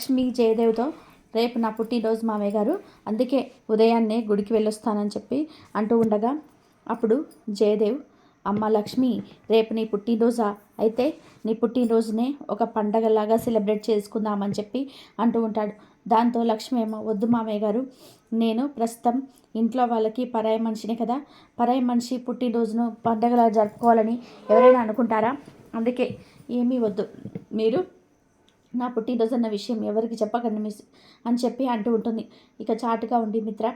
లక్ష్మి జయదేవ్తో రేపు నా పుట్టినరోజు మామయ్య గారు. అందుకే ఉదయాన్నే గుడికి వెళ్ళొస్తానని చెప్పి అంటూ ఉండగా అప్పుడు జయదేవ్ అమ్మ లక్ష్మి రేపు నీ పుట్టినరోజా? అయితే నీ పుట్టినరోజునే ఒక పండగలాగా సెలబ్రేట్ చేసుకుందామని చెప్పి అంటూ ఉంటాడు. దాంతో లక్ష్మి ఏమో వద్దు మామయ్య గారు. నేను ప్రస్తుతం ఇంట్లో వాళ్ళకి పరాయి మనిషిని కదా. పరాయి మనిషి పుట్టినరోజును పండగలా జరుపుకోవాలని ఎవరైనా అనుకుంటారా? అందుకే ఏమీ వద్దు. మీరు నా పుట్టినరోజు అన్న విషయం ఎవరికి చెప్పకండి మిస్ అని చెప్పి అంటూ ఉంటుంది. ఇక చాటుగా ఉండి మిత్ర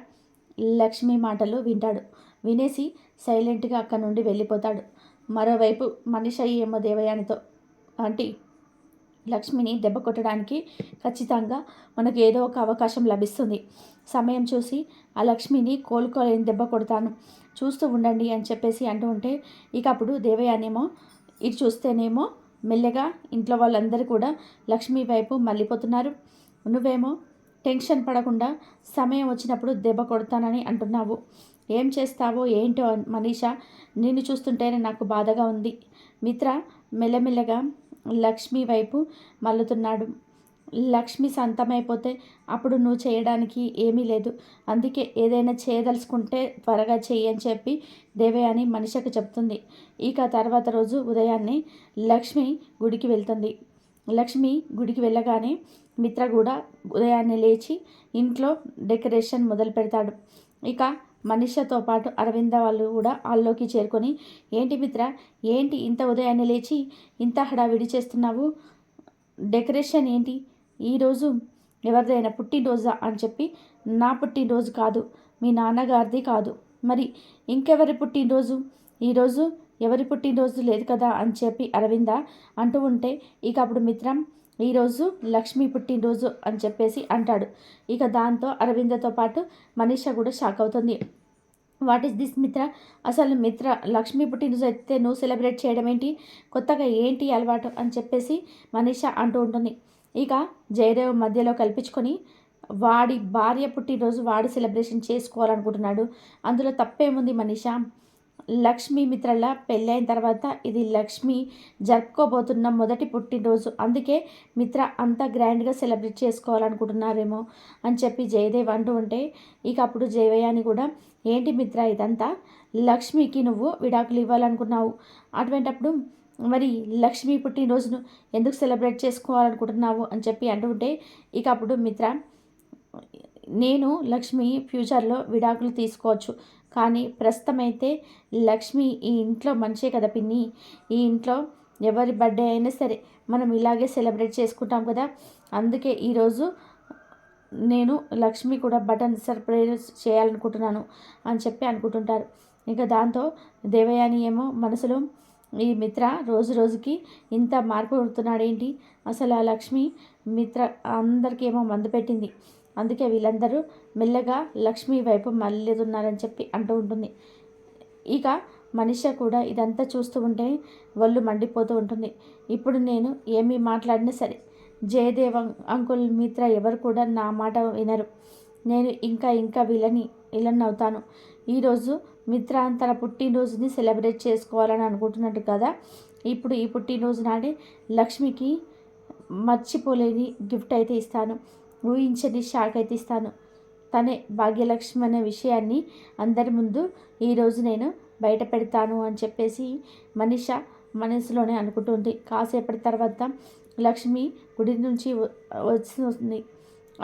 లక్ష్మి మాటలు వింటాడు. వినేసి సైలెంట్గా అక్కడి నుండి వెళ్ళిపోతాడు. మరోవైపు మనిషి ఏమో దేవయానితో అంటే లక్ష్మిని దెబ్బ కొట్టడానికి ఖచ్చితంగా మనకు ఏదో ఒక అవకాశం లభిస్తుంది. సమయం చూసి ఆ లక్ష్మిని కోలుకోలేని దెబ్బ కొడతాను. చూస్తూ ఉండండి అని చెప్పేసి అంటూ ఉంటే ఇక అప్పుడు దేవయానేమో ఇటు చూస్తేనేమో మెల్లగా ఇంట్లో వాళ్ళందరూ కూడా లక్ష్మి వైపు మళ్ళీపోతున్నారు. నువ్వేమో టెన్షన్ పడకుండా సమయం వచ్చినప్పుడు దెబ్బ కొడతానని అంటున్నావు. ఏం చేస్తావో ఏంటో మనీషా నిన్ను చూస్తుంటేనే నాకు బాధగా ఉంది. మిత్ర మెల్లమెల్లగా లక్ష్మి వైపు మల్లుతున్నాడు లక్ష్మి సంతమైపోతే అప్పుడు నువ్వు చేయడానికి ఏమీ లేదు. అందుకే ఏదైనా చేయదలుచుకుంటే త్వరగా చెయ్యి అని చెప్పి దేవయాని మనిషికి చెప్తుంది. ఇక తర్వాత రోజు ఉదయాన్నే లక్ష్మి గుడికి వెళ్తుంది. లక్ష్మి గుడికి వెళ్ళగానే మిత్ర కూడా ఉదయాన్నే లేచి ఇంట్లో డెకరేషన్ మొదలు పెడతాడు. ఇక మనిషతో పాటు అరవింద వాళ్ళు కూడా హాల్లోకి చేరుకొని ఏంటి మిత్ర ఏంటి ఇంత ఉదయాన్నే లేచి ఇంత హడావిడి చేస్తున్నావు? డెకరేషన్ ఏంటి? ఈరోజు ఎవరిదైనా పుట్టినరోజా అని చెప్పి నా పుట్టినరోజు కాదు మీ నాన్నగారిది కాదు. మరి ఇంకెవరి పుట్టినరోజు? ఈరోజు ఎవరి పుట్టినరోజు లేదు కదా అని చెప్పి అరవింద అంటూ ఉంటే ఇక అప్పుడు మిత్రం ఈరోజు లక్ష్మి పుట్టినరోజు అని చెప్పేసి అంటాడు. ఇక దాంతో అరవిందతో పాటు మనీష కూడా షాక్ అవుతుంది. What is this Mitra? అసలు మిత్ర లక్ష్మీ పుట్టినరోజు అయితే నువ్వు సెలబ్రేట్ చేయడం ఏంటి? కొత్తగా ఏంటి అలవాటు అని చెప్పేసి మనీష అంటూ ఉంటుంది. ఇక జయదేవ్ మధ్యలో కల్పించుకొని వాడి భార్య పుట్టినరోజు వాడు సెలబ్రేషన్ చేసుకోవాలనుకుంటున్నాడు. అందులో తప్పేముంది మనీషా? లక్ష్మీ మిత్రల పెళ్ళైన తర్వాత ఇది లక్ష్మి జరుపుకోబోతున్న మొదటి పుట్టినరోజు. అందుకే మిత్ర అంత గ్రాండ్గా సెలబ్రేట్ చేసుకోవాలనుకుంటున్నారేమో అని చెప్పి జయదేవ్ అంటూ ఉంటే ఇక అప్పుడు జయవయాని కూడా ఏంటి మిత్ర ఇదంతా? లక్ష్మికి నువ్వు విడాకులు ఇవ్వాలనుకున్నావు. అటువంటప్పుడు మరి లక్ష్మీ పుట్టినరోజును ఎందుకు సెలబ్రేట్ చేసుకోవాలనుకుంటున్నావు అని చెప్పి అంటుంటే ఇక అప్పుడు మిత్ర నేను లక్ష్మి ఫ్యూచర్లో విడాకులు తీసుకోవచ్చు. కానీ ప్రస్తుతం అయితే లక్ష్మి ఈ ఇంట్లో మంచే కదా పిన్ని. ఈ ఇంట్లో ఎవరి బర్త్డే అయినా సరే మనం ఇలాగే సెలబ్రేట్ చేసుకుంటాం కదా. అందుకే ఈరోజు నేను లక్ష్మి కూడా బటన్ సర్ప్రైజ్ చేయాలనుకుంటున్నాను అని చెప్పి అనుకుంటుంటారు. ఇంకా దాంతో దేవయాని ఏమో మనసులో ఈ మిత్ర రోజు రోజుకి ఇంత మార్పు ఏంటి అసలు ఆ లక్ష్మి మిత్ర అందరికీ ఏమో మందు పెట్టింది. అందుకే వీళ్ళందరూ మెల్లగా లక్ష్మి వైపు మళ్ళీతున్నారని చెప్పి అంటూ ఉంటుంది. ఇక మనిష కూడా ఇదంతా చూస్తూ ఉంటే వాళ్ళు మండిపోతూ ఉంటుంది. ఇప్పుడు నేను ఏమీ మాట్లాడినా సరే జయదేవ అంకుల్ మిత్ర ఎవరు కూడా నా మాట వినరు. నేను ఇంకా ఇంకా వీళ్ళని విలన్ అవుతాను ఈరోజు మిత్ర తన పుట్టినరోజుని సెలబ్రేట్ చేసుకోవాలని అనుకుంటున్నట్టు కదా. ఇప్పుడు ఈ పుట్టినరోజు నాడే లక్ష్మికి మర్చిపోలేని గిఫ్ట్ అయితే ఇస్తాను. ఊహించని షాక్ అయితే ఇస్తాను. తనే భాగ్యలక్ష్మి అనే విషయాన్ని అందరి ముందు ఈరోజు నేను బయట పెడతాను అని చెప్పేసి మనిష మనసులోనే అనుకుంటుంది. కాసేపటి తర్వాత లక్ష్మి గుడి నుంచి వస్తుంది.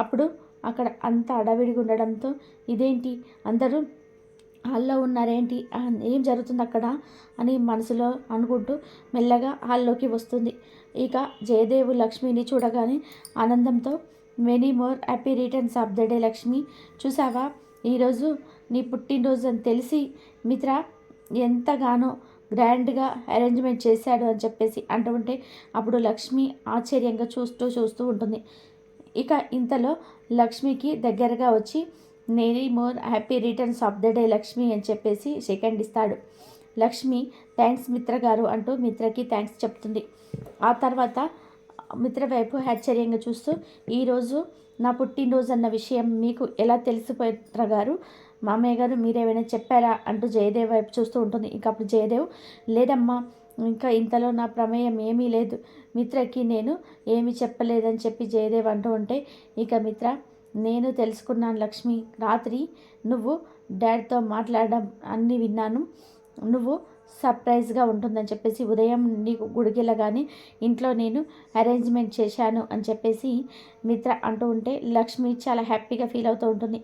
అప్పుడు అక్కడ అంత అడవిడిగా ఉండడంతో ఇదేంటి? అందరూ హాల్లో ఉన్నారేంటి? ఏం జరుగుతుంది అక్కడ? అని మనసులో అనుకుంటూ మెల్లగా హాల్లోకి వస్తుంది. ఇక జయదేవు లక్ష్మిని చూడగానే ఆనందంతో many more happy returns of the day Lakshmi. చూసావా? ఈరోజు నీ పుట్టినరోజు అని తెలిసి మిత్ర ఎంతగానో గ్రాండ్గా అరేంజ్మెంట్ చేశాడు అని చెప్పేసి అంటూ ఉంటే అప్పుడు లక్ష్మి ఆశ్చర్యంగా చూస్తూ చూస్తూ ఉంటుంది. ఇక ఇంతలో లక్ష్మికి దగ్గరగా వచ్చి many more happy returns of the day Lakshmi అని చెప్పేసి సెకండ్ ఇస్తాడు. లక్ష్మి థ్యాంక్స్ మిత్ర గారు అంటూ మిత్రకి థ్యాంక్స్ చెప్తుంది. ఆ తర్వాత మిత్ర వైపు ఆశ్చర్యంగా చూస్తూ ఈరోజు నా పుట్టినరోజు అన్న విషయం మీకు ఎలా తెలిసిపోయారు గారు? మామయ్య గారు మీరేమైనా చెప్పారా? అంటూ జయదేవ్ వైపు చూస్తూ ఉంటుంది. ఇంకప్పుడు జయదేవ్ లేదమ్మా ఇంకా ఇంతలో నా ప్రమేయం ఏమీ లేదు. మిత్రకి నేను ఏమి చెప్పలేదని చెప్పి జయదేవ్ అంటూ ఉంటే ఇక మిత్ర నేను తెలుసుకున్నాను లక్ష్మి రాత్రి నువ్వు డాడ్తో మాట్లాడడం అన్నీ విన్నాను. నువ్వు సర్ప్రైజ్గా ఉంటుందని చెప్పేసి ఉదయం నీకు గుడికెళ్ళగానే ఇంట్లో నేను అరేంజ్మెంట్ చేశాను అని చెప్పేసి మిత్ర అంటూ ఉంటే లక్ష్మి చాలా హ్యాపీగా ఫీల్ అవుతూ ఉంటుంది.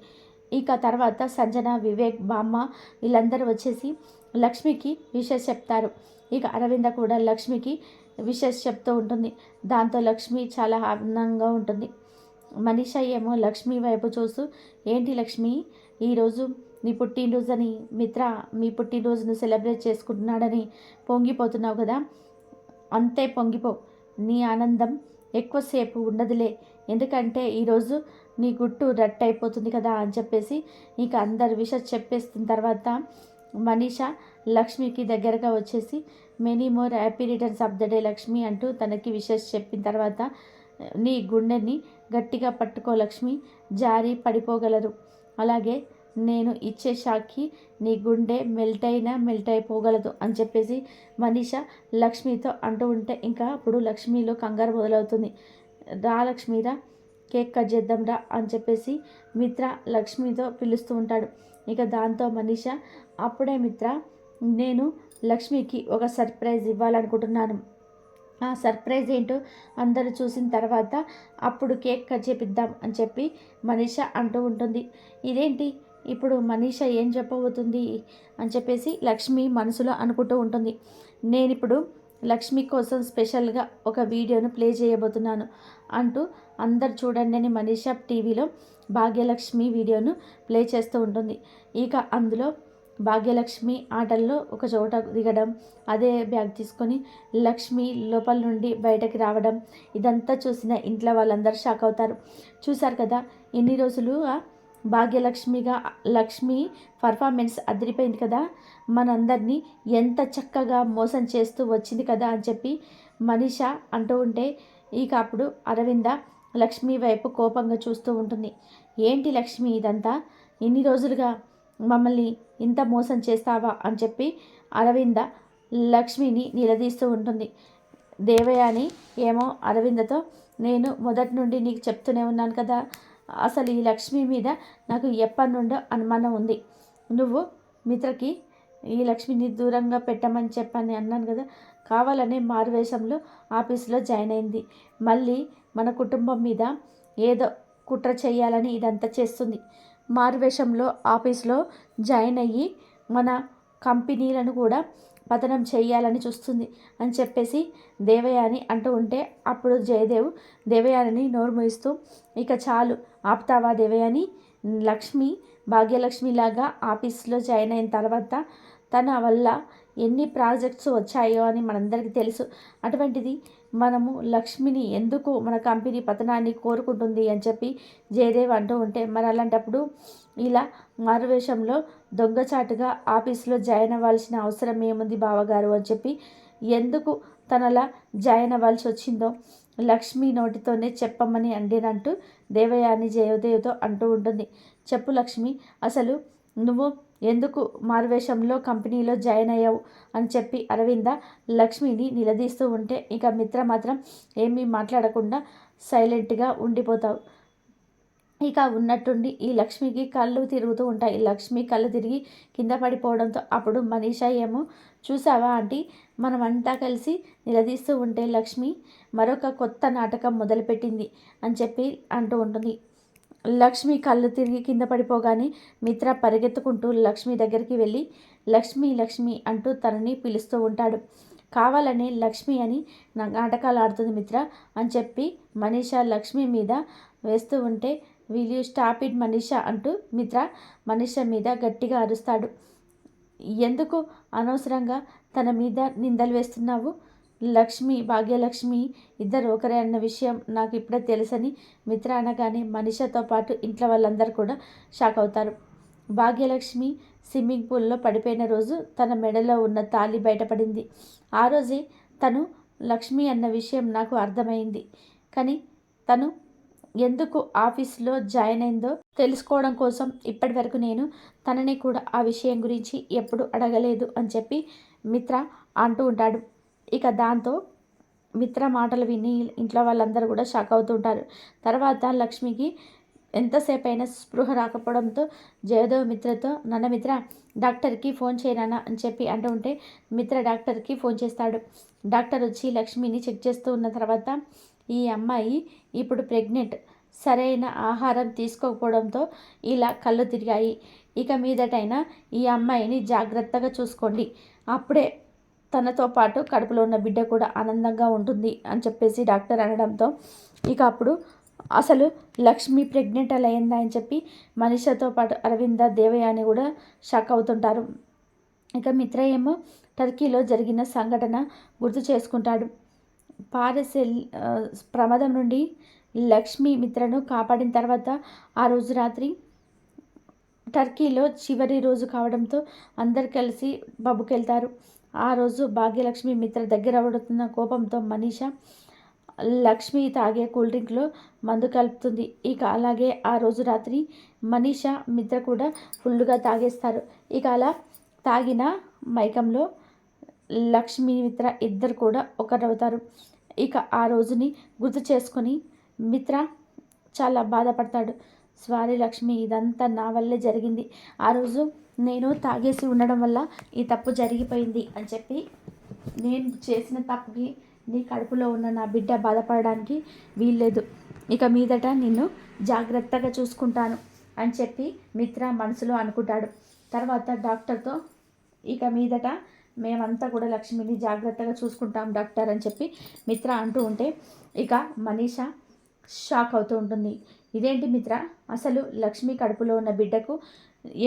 ఇక తర్వాత సంజన వివేక్ బామ్మ వీళ్ళందరూ వచ్చేసి లక్ష్మికి విషెస్ చెప్తారు. ఇక అరవింద కూడా లక్ష్మికి విషెస్ చెప్తూ ఉంటుంది. దాంతో లక్ష్మి చాలా ఆనందంగా ఉంటుంది. మనీష ఏమో లక్ష్మి వైపు చూస్తూ ఏంటి లక్ష్మి ఈరోజు నీ పుట్టినరోజని మిత్ర మీ పుట్టినరోజును సెలబ్రేట్ చేసుకుంటున్నాడని పొంగిపోతున్నావు కదా? అంతే పొంగిపో. నీ ఆనందం ఎక్కువసేపు ఉండదులే. ఎందుకంటే ఈరోజు నీ గుట్టు రట్ అయిపోతుంది కదా అని చెప్పేసి ఇక అందరు విష చెప్పేసిన తర్వాత మనీష లక్ష్మికి దగ్గరగా వచ్చేసి many more happy returns of the day Lakshmi అంటూ తనకి విషెస్ చెప్పిన తర్వాత నీ గుండెని గట్టిగా పట్టుకో లక్ష్మి జారి పడిపోగలరు. అలాగే నేను ఇచ్చే షాక్కి నీ గుండె మెల్ట్ అయినా మెల్ట్ అయిపోగలదు అని చెప్పేసి మనీష లక్ష్మితో అంటూ ఉంటే ఇంకా అప్పుడు లక్ష్మిలో కంగారు మొదలవుతుంది. రా లక్ష్మిరా కేక్ కట్ చేద్దాం రా అని చెప్పేసి మిత్ర లక్ష్మితో పిలుస్తూ ఉంటాడు. ఇక దాంతో మనీష అప్పుడే మిత్ర నేను లక్ష్మికి ఒక సర్ప్రైజ్ ఇవ్వాలనుకుంటున్నాను. ఆ సర్ప్రైజ్ ఏంటో అందరూ చూసిన తర్వాత అప్పుడు కేక్ కట్ చేపిద్దాం అని చెప్పి మనీష అంటూ ఉంటుంది. ఇదేంటి? ఇప్పుడు మనీష ఏం చెప్పబోతుంది? అని చెప్పేసి లక్ష్మి మనసులో అనుకుంటూ ఉంటుంది. నేను ఇప్పుడు లక్ష్మి కోసం స్పెషల్గా ఒక వీడియోను ప్లే చేయబోతున్నాను అంటూ అందరు చూడండి అని మనీషా టీవీలో భాగ్యలక్ష్మి వీడియోను ప్లే చేస్తూ ఉంటుంది. ఇక అందులో భాగ్యలక్ష్మి ఆటల్లో ఒక చోట దిగడం అదే బ్యాగ్ తీసుకొని లక్ష్మి లోపల నుండి బయటకి రావడం ఇదంతా చూసిన ఇంట్లో వాళ్ళందరూ షాక్ అవుతారు. చూశారు కదా ఎన్ని రోజులు భాగ్యలక్ష్మిగా లక్ష్మి పర్ఫార్మెన్స్ అదిరిపోయింది కదా? మనందరినీ ఎంత చక్కగా మోసం చేస్తూ వచ్చింది కదా అని చెప్పి మనీష అంటూ ఉంటే ఇక అప్పుడు అరవింద లక్ష్మి వైపు కోపంగా చూస్తూ ఉంటుంది. ఏంటి లక్ష్మి ఇదంతా? ఇన్ని రోజులుగా మమ్మల్ని ఇంత మోసం చేస్తావా అని చెప్పి అరవింద లక్ష్మిని నిలదీస్తూ ఉంటుంది. దేవయాని ఏమో అరవిందతో నేను మొదటి నుండి నీకు చెప్తూనే ఉన్నాను కదా అసలు ఈ లక్ష్మి మీద నాకు ఎప్పటి నుండో అనుమానం ఉంది. నువ్వు మిత్రకి ఈ లక్ష్మిని దూరంగా పెట్టమని చెప్పని అన్నాను కదా. కావాలనే మారువేషంలో ఆఫీసులో జాయిన్ అయింది. మళ్ళీ మన కుటుంబం మీద ఏదో కుట్ర చేయాలని ఇదంతా చేస్తుంది. మారువేషంలో ఆఫీస్లో జాయిన్ అయ్యి మన కంపెనీలను కూడా పతనం చేయాలని చూస్తుంది అని చెప్పేసి దేవయాని అంటూ ఉంటే అప్పుడు జయదేవ్ దేవయానిని నోరుమూయిస్తూ ఇక చాలు ఆపుతావా దేవయాని? లక్ష్మి భాగ్యలక్ష్మిలాగా ఆఫీస్లో జాయిన్ అయిన తర్వాత తన వల్ల ఎన్ని ప్రాజెక్ట్స్ వచ్చాయో అని మనందరికీ తెలుసు. అటువంటిది మనము లక్ష్మిని ఎందుకు మన కంపెనీ పతనాన్ని కోరుకుంటుంది అని చెప్పి జయదేవ్ అంటూ ఉంటే మరి అలాంటప్పుడు ఇలా మారువేషంలో దొంగచాటుగా ఆఫీస్లో జాయిన్ అవ్వాల్సిన అవసరం ఏముంది బావగారు అని చెప్పి ఎందుకు తనలా జాయిన్ అవ్వాల్సి వచ్చిందో లక్ష్మి నోటితోనే చెప్పమని అండినంటూ దేవయాని జయదేవ్తో అంటూ ఉంటుంది. చెప్పు లక్ష్మి అసలు నువ్వు ఎందుకు మారువేషంలో కంపెనీలో జాయిన్ అయ్యావు అని చెప్పి అరవింద లక్ష్మిని నిలదీస్తూ ఉంటే ఇక మిత్ర మాత్రం ఏమీ మాట్లాడకుండా సైలెంట్గా ఉండిపోతావు. ఇక ఉన్నట్టుండి ఈ లక్ష్మికి కళ్ళు తిరుగుతూ ఉంటాయి. లక్ష్మి కళ్ళు తిరిగి కింద పడిపోవడంతో అప్పుడు మనీషా ఏమో చూసావా ఆంటీ? మనమంతా కలిసి నిలదీస్తూ ఉంటే లక్ష్మి మరొక కొత్త నాటకం మొదలుపెట్టింది అని చెప్పి అంటూ ఉంటుంది. లక్ష్మి కళ్ళు తిరిగి కింద పడిపోగానే మిత్ర పరిగెత్తుకుంటూ లక్ష్మి దగ్గరికి వెళ్ళి లక్ష్మి లక్ష్మి అంటూ తనని పిలుస్తూ ఉంటాడు. కావాలనే లక్ష్మి అని నాటకాలు ఆడుతుంది మిత్ర అని చెప్పి మనీషా లక్ష్మి మీద వేస్తూ ఉంటే will you stop it Manisha? అంటూ మిత్ర మనీషా మీద గట్టిగా అరుస్తాడు. ఎందుకు? అనవసరంగా తన మీద నిందలు వేస్తున్నావు? లక్ష్మి భాగ్యలక్ష్మి ఇద్దరు ఒకరే అన్న విషయం నాకు ఇప్పుడే తెలుసని మిత్ర అనగానే మనిషతో పాటు ఇంట్లో వాళ్ళందరూ కూడా షాక్ అవుతారు. భాగ్యలక్ష్మి స్విమ్మింగ్ పూల్లో పడిపోయిన రోజు తన మెడలో ఉన్న తాళి బయటపడింది. ఆ రోజే తను లక్ష్మి అన్న విషయం నాకు అర్థమైంది. కానీ తను ఎందుకు ఆఫీస్లో జాయిన్ అయిందో తెలుసుకోవడం కోసం ఇప్పటి వరకు నేను తనని కూడా ఆ విషయం గురించి ఎప్పుడు అడగలేదు అని చెప్పి మిత్ర అంటూ ఉంటాడు. ఇక దాంతో మిత్ర మాటలు విని ఇంట్లో వాళ్ళందరూ కూడా షాక్ అవుతుంటారు. తర్వాత లక్ష్మికి ఎంతసేపు అయినా స్పృహ రాకపోవడంతో జయదేవ్ మిత్రతో నన్న మిత్ర డాక్టర్కి ఫోన్ చేయనా అని చెప్పి అంటూ ఉంటే మిత్ర డాక్టర్కి ఫోన్ చేస్తాడు. డాక్టర్ వచ్చి లక్ష్మిని చెక్ చేస్తూ ఉన్న తర్వాత ఈ అమ్మాయి ఇప్పుడు ప్రెగ్నెంట్. సరైన ఆహారం తీసుకోకపోవడంతో ఇలా కళ్ళు తిరిగాయి. ఇక మీదటైనా ఈ అమ్మాయిని జాగ్రత్తగా చూసుకోండి. అప్పుడే తనతో పాటు కడుపులో ఉన్న బిడ్డ కూడా ఆనందంగా ఉంటుంది అని చెప్పేసి డాక్టర్ అనడంతో ఇక అప్పుడు అసలు లక్ష్మి ప్రెగ్నెంట్ అలా అయిందా అని చెప్పి మనిషతో పాటు అరవింద దేవయాని కూడా షాక్ అవుతుంటారు. ఇక మిత్ర ఏమో టర్కీలో జరిగిన సంఘటన గుర్తు చేసుకుంటాడు. పారసెల్ ప్రమాదం నుండి లక్ష్మి మిత్రను కాపాడిన తర్వాత ఆ రోజు రాత్రి టర్కీలో చివరి రోజు కావడంతో అందరు కలిసి పబ్కి వెళ్తారు ఆ రోజు భాగ్యలక్ష్మి మిత్ర దగ్గర పడుతున్న కోపంతో మనీష లక్ష్మి తాగే కూల్ డ్రింక్లో మందు కలుపుతుంది. ఇక అలాగే ఆ రోజు రాత్రి మనీష మిత్ర కూడా ఫుల్గా తాగేస్తారు. ఇక అలా తాగిన మైకంలో లక్ష్మి మిత్ర ఇద్దరు కూడా ఒకరవుతారు. ఇక ఆ రోజుని గుర్తు చేసుకొని మిత్ర చాలా బాధపడతాడు. స్వారి లక్ష్మి ఇదంతా నా వల్లే జరిగింది. ఆ రోజు నేను తాగేసి ఉండడం వల్ల ఈ తప్పు జరిగిపోయింది అని చెప్పి నేను చేసిన తప్పుకి నీ కడుపులో ఉన్న నా బిడ్డ బాధపడడానికి వీల్లేదు. ఇక మీదట నిన్ను జాగ్రత్తగా చూసుకుంటాను అని చెప్పి మిత్ర మనసులో అనుకుంటాడు. తర్వాత డాక్టర్తో ఇక మీదట మేమంతా కూడా లక్ష్మిని జాగ్రత్తగా చూసుకుంటాం డాక్టర్ అని చెప్పి మిత్ర అంటూ ఉంటే ఇక మనీష షాక్ అవుతూ ఉంటుంది. ఇదేంటి మిత్ర? అసలు లక్ష్మి కడుపులో ఉన్న బిడ్డకు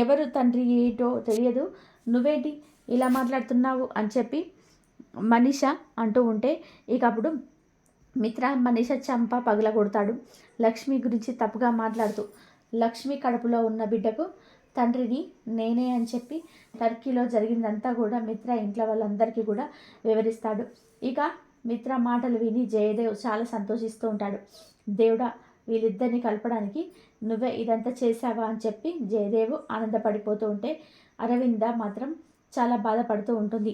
ఎవరు తండ్రి ఏంటో తెలియదు. నువ్వేంటి ఇలా మాట్లాడుతున్నావు అని చెప్పి మనీష అంటూ ఉంటే ఇక అప్పుడు మిత్ర మనీష చంప పగల కొడతాడు లక్ష్మి గురించి తప్పుగా మాట్లాడుతూ లక్ష్మి కడుపులో ఉన్న బిడ్డకు తండ్రిని నేనే అని చెప్పి టర్కీలో జరిగిందంతా కూడా మిత్ర ఇంట్లో వాళ్ళందరికీ కూడా వివరిస్తాడు. ఇక మిత్ర మాటలు విని జయదేవ్ చాలా సంతోషిస్తూ ఉంటాడు. దేవుడా వీళ్ళిద్దరిని కలపడానికి నువ్వే ఇదంతా చేసావా అని చెప్పి జయదేవ్ ఆనందపడిపోతూ ఉంటే అరవింద మాత్రం చాలా బాధపడుతూ ఉంటుంది.